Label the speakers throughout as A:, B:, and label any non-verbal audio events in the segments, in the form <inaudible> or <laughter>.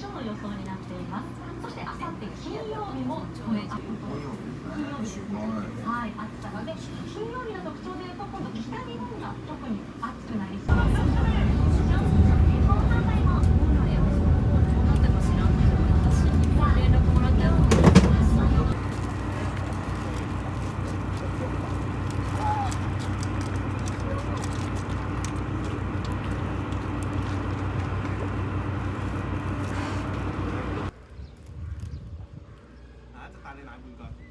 A: 所の
B: 予想になっています。そしてあさって金曜日もこれあ金曜日
C: Lại mình!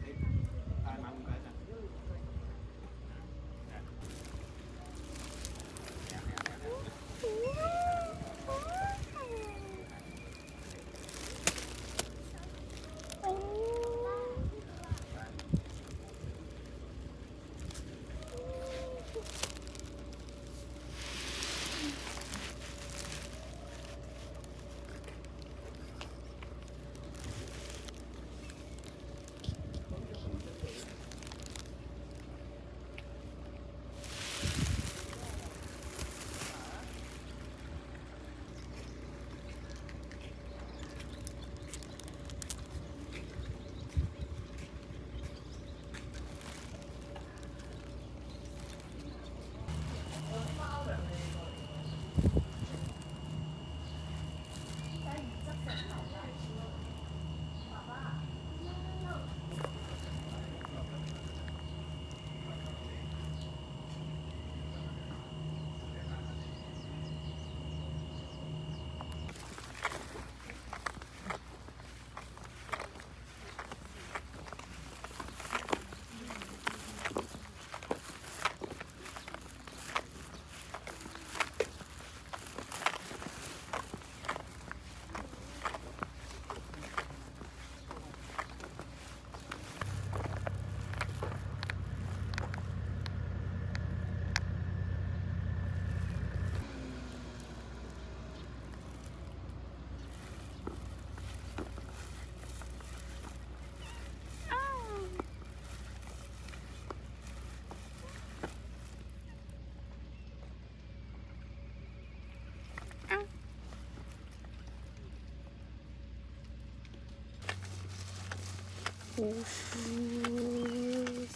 D: 오후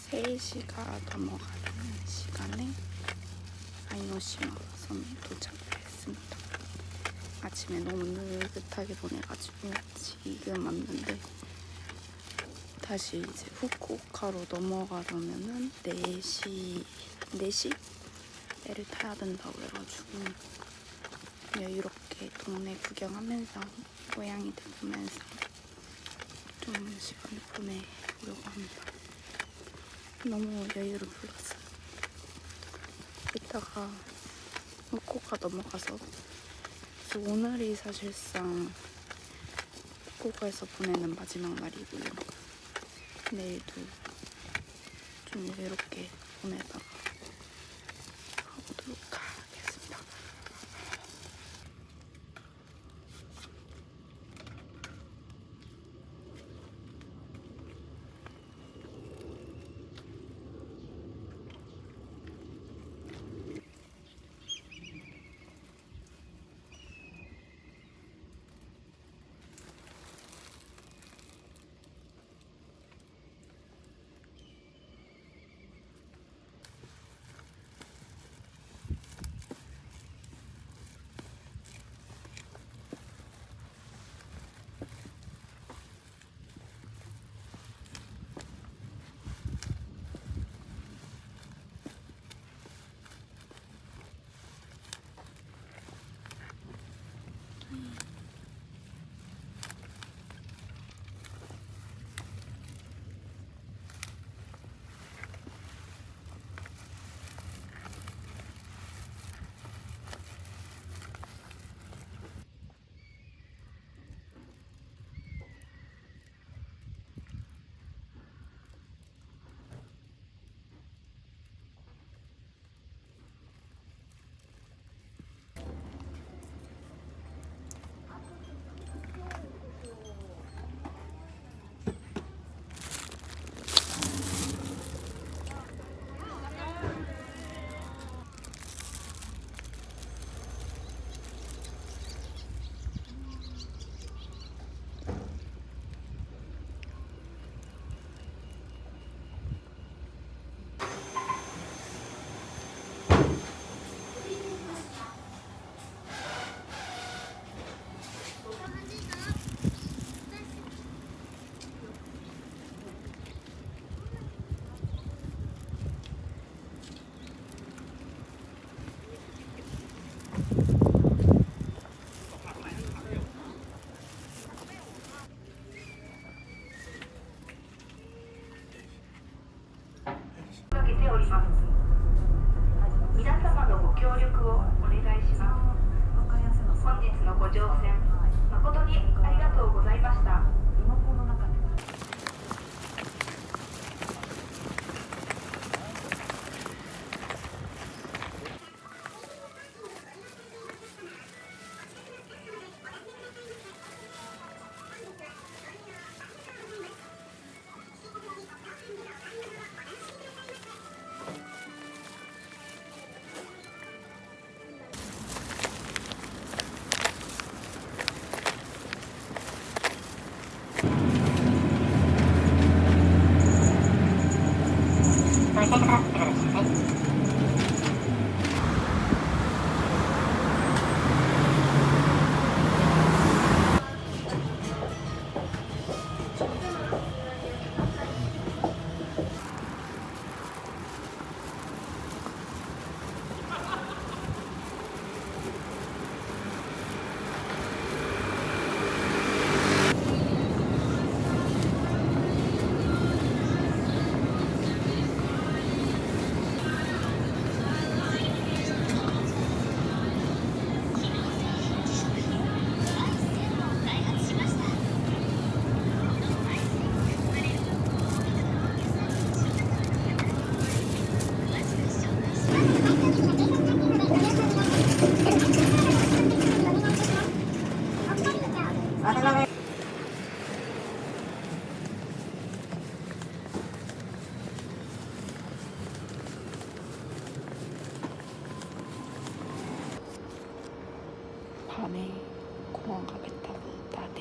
D: 3시가 넘어가는 시간에 아이노시마 섬에 도착을 했습니다. 아침에 너무 느긋하게 보내가지고 지금 왔는데 다시 이제 후쿠오카로 넘어가려면은 4시, 4시? 배를 타야 된다고 해가지고 여유롭게 동네 구경하면서 고양이들 보면서 좀 시간을 보내려고 합니다. 너무 여유를 불렀어요. 이따가 후쿠오카 넘어가서 오늘이 사실상 후쿠오카에서 보내는 마지막 날이고요. 내일도 좀 여유롭게 보내다가 가보도록 하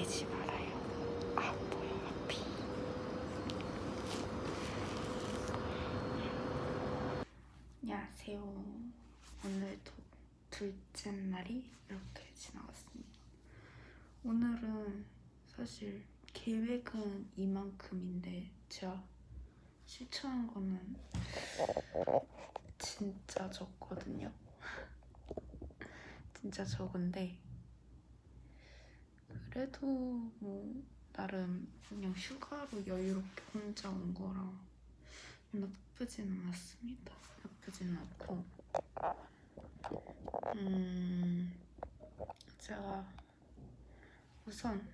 D: 나대지 말아요. 아 보여 앞이. 안녕하세요. 오늘도 둘째 날이 이렇게 지나갔습니다. 오늘은 사실 계획은 이만큼인데 제가 실천한 거는 진짜 적거든요. <laughs> 진짜 적은데 그래도 뭐 나름 그냥 휴가로 여유롭게 혼자 온 거라 나쁘진 않았습니다. 나쁘진 않고 음 제가 우선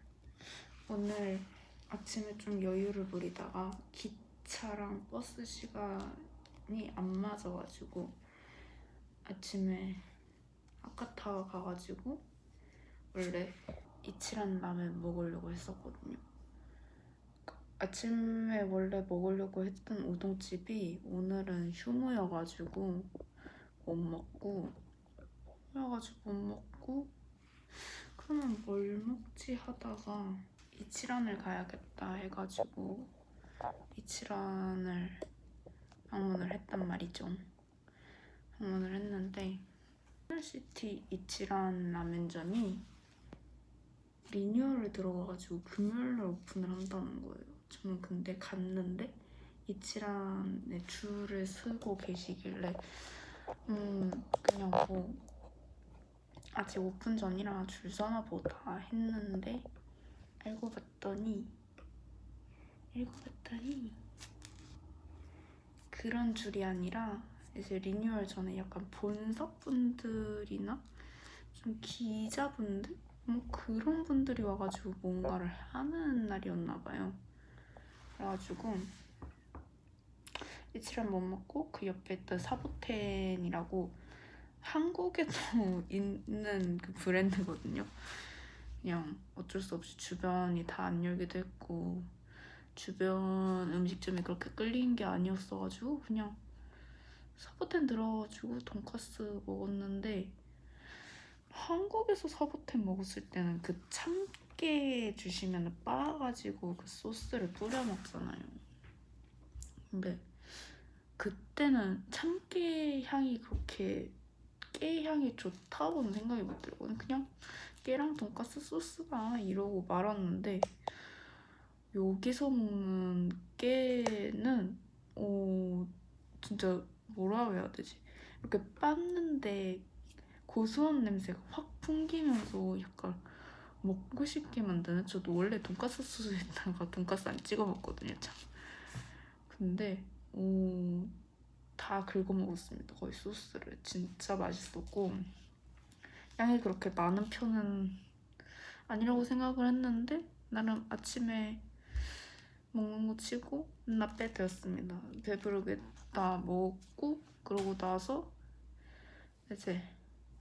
D: 오늘 아침에 좀 여유를 부리다가 기차랑 버스 시간이 안 맞아가지고 아침에 아카타 가가지고 원래 이치란 라면 먹으려고 했었거든요. 아침에 원래 먹으려고 했던 우동집이 오늘은 휴무여가지고 못 먹고 휴무여가지고 못 먹고 그러면 뭘 먹지 하다가 이치란을 가야겠다 해가지고 이치란을 방문을 했단 말이죠. 방문을 했는데 하늘시티 이치란 라면점이 리뉴얼을 들어가가지고 금요일날 오픈을 한다는 거예요. 저는 근데 갔는데 이치란에 줄을 서고 계시길래 음 그냥 뭐 아직 오픈 전이라 줄 서나 보다 했는데 알고 봤더니 알고 봤더니 그런 줄이 아니라 이제 리뉴얼 전에 약간 본사분들이나 좀 기자분들 뭐 그런 분들이 와가지고 뭔가를 하는 날이었나 봐요. 그래가지고 이치란 못 먹고 그 옆에 있던 사보텐이라고 한국에도 <laughs> 있는 그 브랜드거든요. 그냥 어쩔 수 없이 주변이 다 안 열기도 했고 주변 음식점이 그렇게 끌리는 게 아니었어가지고 그냥 사보텐 들어가지고 돈까스 먹었는데 한국에서 사보텐 먹었을 때는 그 참깨 주시면 빻아가지고 그 소스를 뿌려 먹잖아요. 근데 그때는 참깨 향이 그렇게 깨 향이 좋다고는 생각이 못 들거든요. 그냥 깨랑 돈까스 소스가 이러고 말았는데 여기서 먹는 깨는 어 진짜 뭐라 해야 되지? 이렇게 빻는데 고소한 냄새가 확 풍기면서 약간 먹고 싶게 만드는? 저도 원래 돈까스 소스에다가 돈까스 안 찍어 먹거든요 참. 근데 오, 다 긁어 먹었습니다 거의 소스를. 진짜 맛있었고 양이 그렇게 많은 편은 아니라고 생각을 했는데 나름 아침에 먹는 거 치고 나 빼 되었습니다. 배부르게 다 먹고 그러고 나서 이제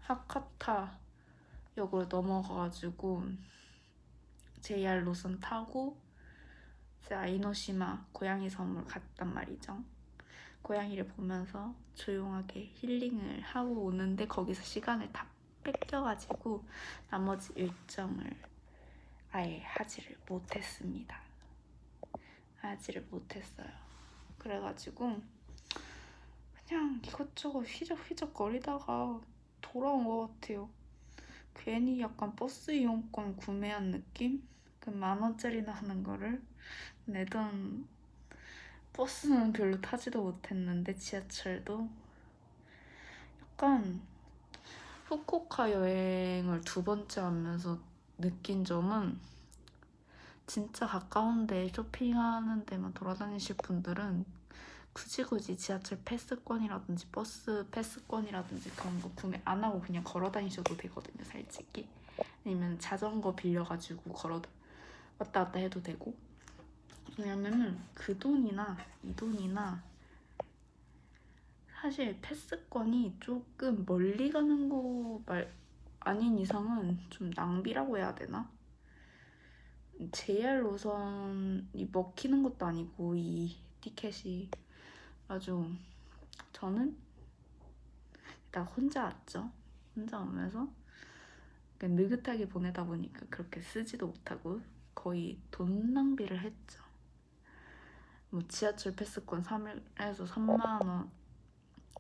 D: 하카타 역으로 넘어가가지고 JR 노선 타고 이제 아이노시마 고양이 섬을 갔단 말이죠. 고양이를 보면서 조용하게 힐링을 하고 오는데 거기서 시간을 다 뺏겨가지고 나머지 일정을 아예 하지를 못했습니다. 하지를 못했어요. 그래가지고 그냥 이것저것 휘적휘적 거리다가 돌아온 것 같아요. 괜히 약간 버스 이용권 구매한 느낌? 그 만 원짜리나 하는 거를 내던 버스는 별로 타지도 못했는데 지하철도 약간 후쿠오카 여행을 두 번째 하면서 느낀 점은 진짜 가까운데 쇼핑하는 데만 돌아다니실 분들은 굳이 굳이 지하철 패스권이라든지 버스 패스권이라든지 그런 거 구매 안 하고 그냥 걸어 다니셔도 되거든요, 솔직히. 아니면 자전거 빌려가지고 걸어 왔다 갔다 해도 되고. 왜냐면은 그 돈이나 이 돈이나 사실 패스권이 조금 멀리 가는 거 말 아닌 이상은 좀 낭비라고 해야 되나? JR 노선이 먹히는 것도 아니고 이 티켓이 아주 저는 일단 혼자 왔죠. 혼자 오면서 느긋하게 보내다 보니까 그렇게 쓰지도 못하고 거의 돈 낭비를 했죠. 뭐 지하철 패스권 3일에서 3만 원,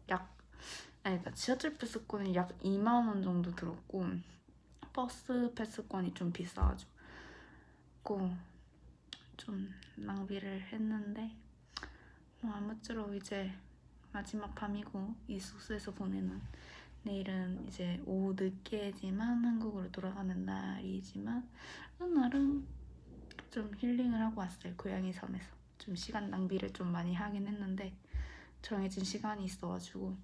D: 약 아니 그러니까 지하철 패스권이 약 2만 원 정도 들었고 버스 패스권이 좀 비싸가지고 좀 낭비를 했는데 뭐 아무쪼록 이제 마지막 밤이고 이 숙소에서 보내는 내일은 이제 오후 늦게지만 한국으로 돌아가는 날이지만 나름 좀 힐링을 하고 왔어요 고양이 섬에서. 좀 시간 낭비를 좀 많이 하긴 했는데 정해진 시간이 있어가지고.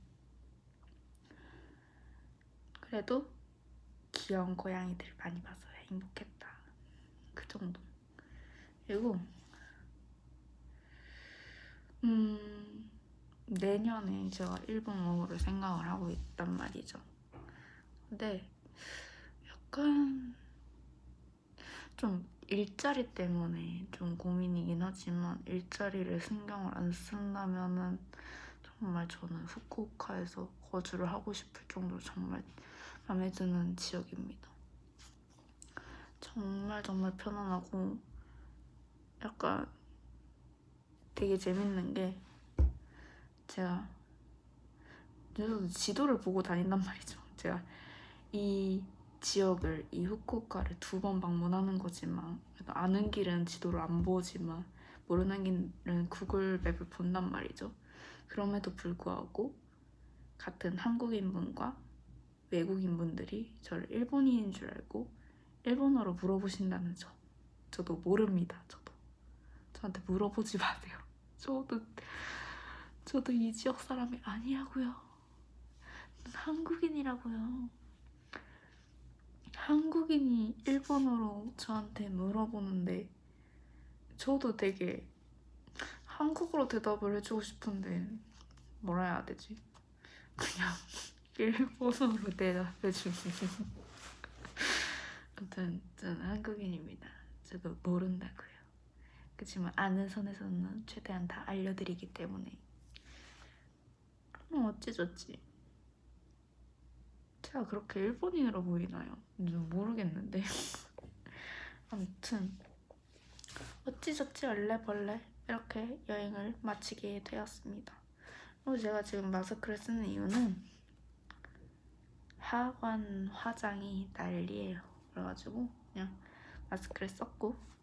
D: 그래도 귀여운 고양이들 많이 봐서 행복했다. 그 정도. 그리고 음 내년에 제가 일본어를 생각을 하고 있단 말이죠 근데 약간 좀 일자리 때문에 좀 고민이긴 하지만 일자리를 신경을 안 쓴다면은 정말 저는 후쿠오카에서 거주를 하고 싶을 정도로 정말 마음에 드는 지역입니다. 정말 정말 편안하고 약간 되게 재밌는 게 제가 저도 지도를 보고 다닌단 <laughs> 말이죠. 제가 이 지역을 이 후쿠오카를 두 번 방문하는 거지만 아는 길은 지도를 안 보지만 모르는 길은 구글 맵을 본단 말이죠. 그럼에도 불구하고 같은 한국인분과 외국인분들이 저를 일본인인 줄 알고 일본어로 물어보신다는 점 저도 모릅니다. 저도 저한테 물어보지 마세요. 저도 저도 이 지역 사람이 아니라고요. 한국인이라고요. 한국인이 일본어로 저한테 물어보는데 저도 되게 한국어로 대답을 해주고 싶은데 뭐라 해야 되지? 그냥 <laughs> 일본어로 대답해주는 <laughs> 아무튼 저는 한국인입니다. 저도 모른다고요. 그렇지만 아는 선에서는 최대한 다 알려드리기 때문에. 그럼 어찌저찌. 제가 그렇게 일본인으로 보이나요? 좀 모르겠는데. <laughs> 아무튼. 어찌저찌 얼레벌레 이렇게 여행을 마치게 되었습니다. 그리고 제가 지금 마스크를 쓰는 이유는 하관 화장이 난리예요. 그래가지고 그냥 마스크를 썼고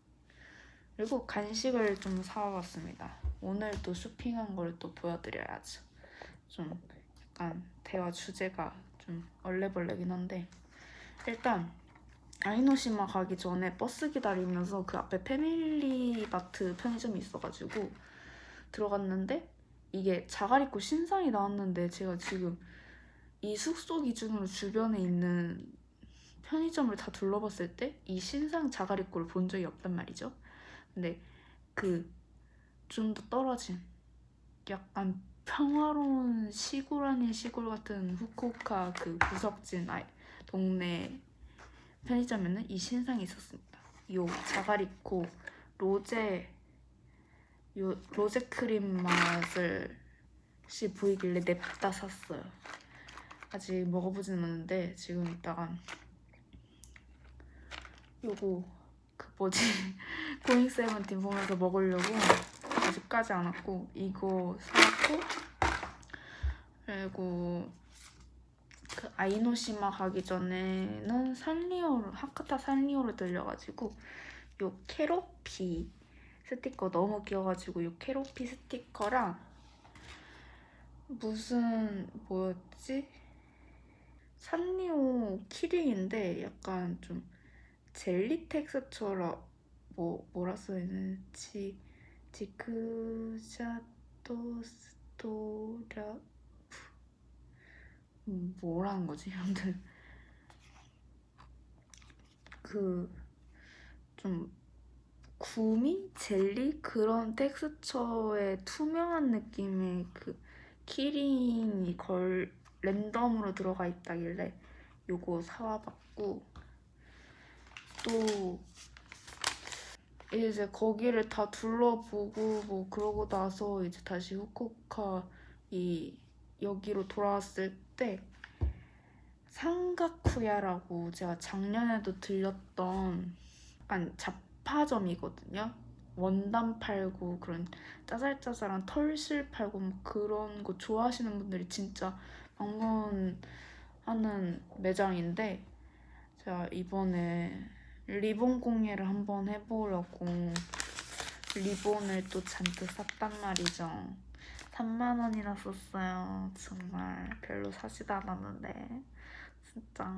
D: 그리고 간식을 좀 사와봤습니다. 오늘 또 쇼핑한 걸 또 보여드려야죠 좀 약간 대화 주제가 좀 얼레벌레긴 한데. 일단 아이노시마 가기 전에 버스 기다리면서 그 앞에 패밀리마트 편의점이 있어가지고 들어갔는데 이게 자갈입구 신상이 나왔는데 제가 지금 이 숙소 기준으로 주변에 있는 편의점을 다 둘러봤을 때 이 신상 자가리코를 본 적이 없단 말이죠. 근데 그 좀 더 떨어진 약간 평화로운 시골 아닌 시골 같은 후쿠오카 그 구석진 아이, 동네 편의점에는 이 신상이 있었습니다. 요 자가리코 로제 요 로제 크림 맛을 시 보이길래 냅다 샀어요. 아직 먹어보진 않았는데 지금 이따가 요거 그 뭐지 <laughs> 고잉 세븐틴 보면서 먹으려고 아직 까지 않았고 이거 사고 그리고 그 아이노시마 가기 전에는 산리오를 하카타 산리오를 들려가지고 요 캐로피 스티커 너무 귀여워가지고 요 캐로피 스티커랑 무슨 뭐였지? 산리오 키링인데 약간 좀 젤리 텍스처럼 뭐 뭐라 써있는지. 지크샤토 스토라. 음, 뭐라는 거지? 아무튼 그좀 구미? 젤리? 그런 텍스처의 투명한 느낌의 그 키링이 걸 랜덤으로 들어가 있다길래 요거 사와봤고 또 이제 거기를 다 둘러보고 뭐 그러고 나서 이제 다시 후쿠오카 이 여기로 돌아왔을 때 상가쿠야라고 제가 작년에도 들렸던 약간 잡화점이거든요. 원단 팔고 그런 짜잘짜잘한 털실 팔고 뭐 그런 거 좋아하시는 분들이 진짜 방문하는 매장인데 제가 이번에 리본 공예를 한번 해보려고 리본을 또 잔뜩 샀단 말이죠. 3만 원이나 썼어요. 정말 별로 사지도 않았는데 진짜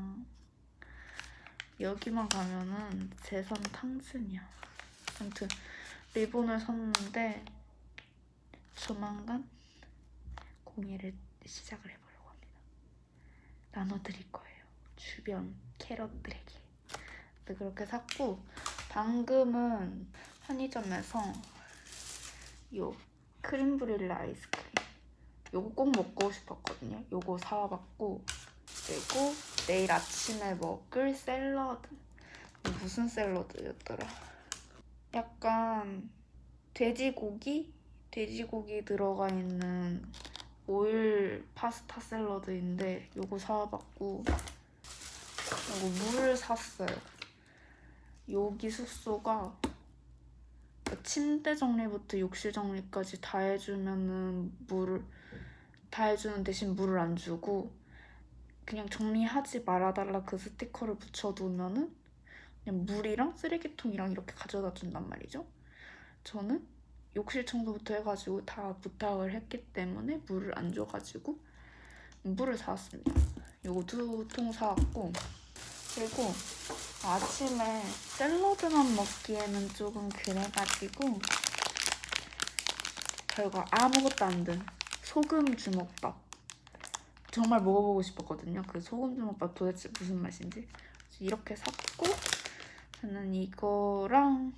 D: 여기만 가면은 재산 탕진이야. 아무튼 리본을 샀는데 조만간 공예를 시작을 해보려고 합니다. 나눠드릴 거예요. 주변 캐럿들에게. 네, 그렇게 샀고 방금은 편의점에서 요 크림 브릴레 아이스크림 요거 꼭 먹고 싶었거든요. 요거 사와봤고 그리고 내일 아침에 먹을 샐러드 무슨 샐러드였더라? 약간 돼지고기? 돼지고기 들어가 있는 오일 파스타 샐러드인데 요거 사와봤고 그리고 물을 샀어요. 여기 숙소가 그 침대 정리부터 욕실 정리까지 다 해주면은 물을 다 해주는 대신 물을 안 주고 그냥 정리하지 말아달라 그 스티커를 붙여두면은 그냥 물이랑 쓰레기통이랑 이렇게 가져다 준단 말이죠. 저는 욕실 청소부터 해가지고 다 부탁을 했기 때문에 물을 안 줘가지고 물을 사왔습니다. 요거 두 통 사왔고 그리고 아침에 샐러드만 먹기에는 조금 그래가지고 결과 아무것도 안 든 소금 주먹밥 정말 먹어보고 싶었거든요. 그 소금 주먹밥 도대체 무슨 맛인지 이렇게 샀고 저는 이거랑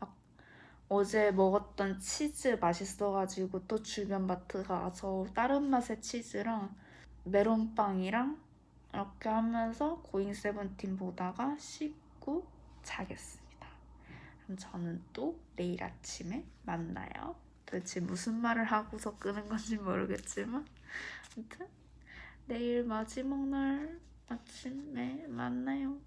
D: 아, 어제 먹었던 치즈 맛있어가지고 또 주변 마트 가서 다른 맛의 치즈랑 메론빵이랑 이렇게 하면서 고잉 세븐틴 보다가 씻고 자겠습니다. 그럼 저는 또 내일 아침에 만나요. 도대체 무슨 말을 하고서 끄는 건지 모르겠지만 아무튼 내일 마지막 날 아침에 만나요.